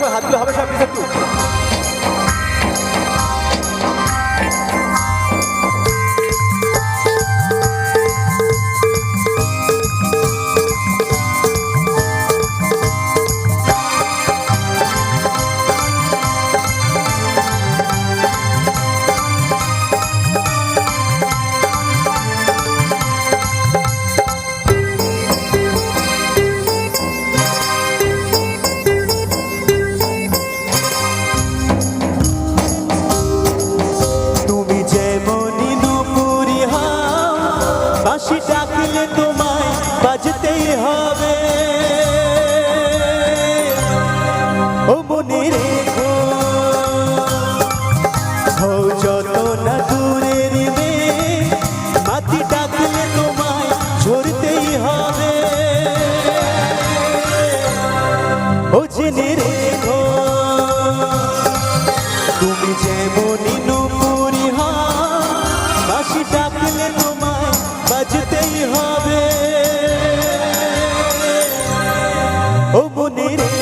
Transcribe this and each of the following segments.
দেওয়ার হাতগুলো হবে সব কিছু বাঁশি ডাকলে তোমায়, বাজতেই হবে। ও মনে রেখো যত না দূরের মেয়ে মাটি তোমায় ঝরতেই হবে। ও জেনে ও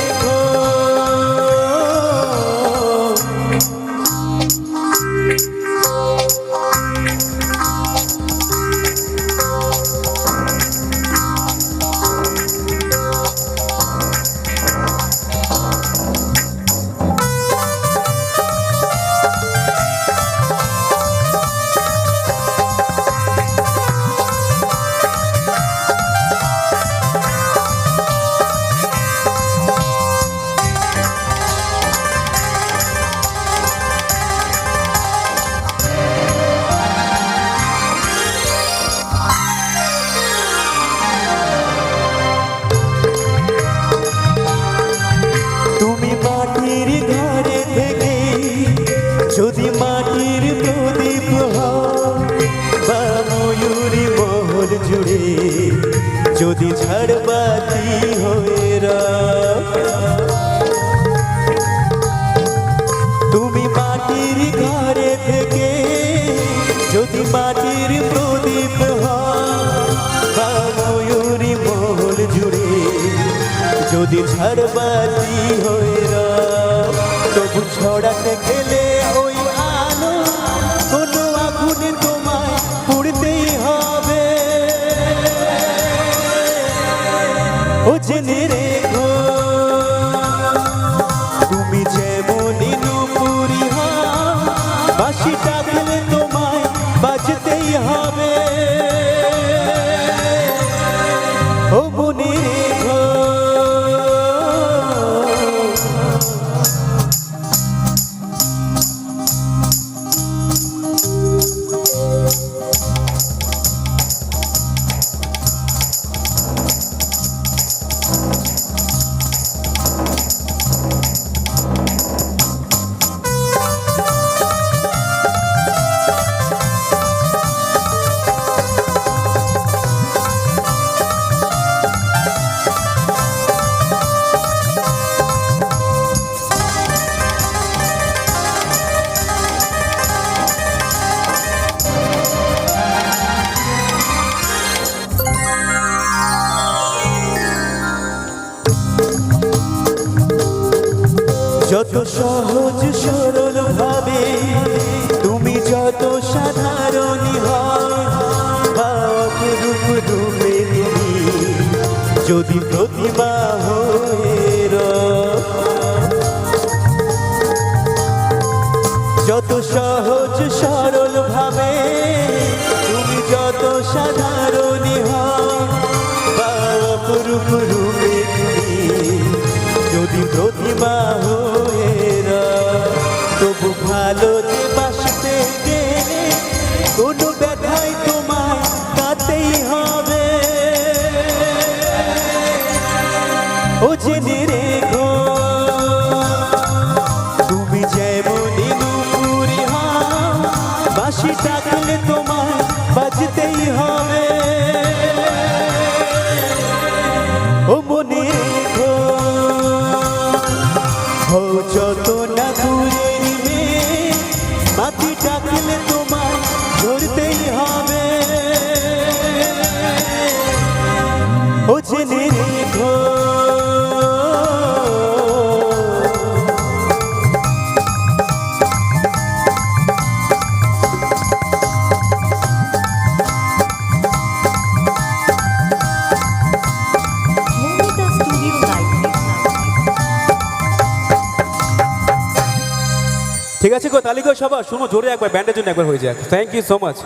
যদি মাটির প্রদীপ বা ময়ূরী মহল জুড়ে, যদি ঝাড়বাতি হয়ে। তুমি মাটির ঘরে থেকে, যদি মাটির প্রদীপ বা ময়ূরী মহল জুড়ে, যদি ঝড়বাতি হয়ে তবু ছড়াতে গেলে যত সহজ সরল ভাবে, তুমি যত সাধারণ রূপ রূপে তুমি যদি প্রতিমা যত সহজ সরল যে বাসতে গেলে কোনো ঠিক আছে গো, তাহলে সবার শুনো, জোরে একবার ব্যান্ডের জন্য একবার হয়ে যাক। Thank you so much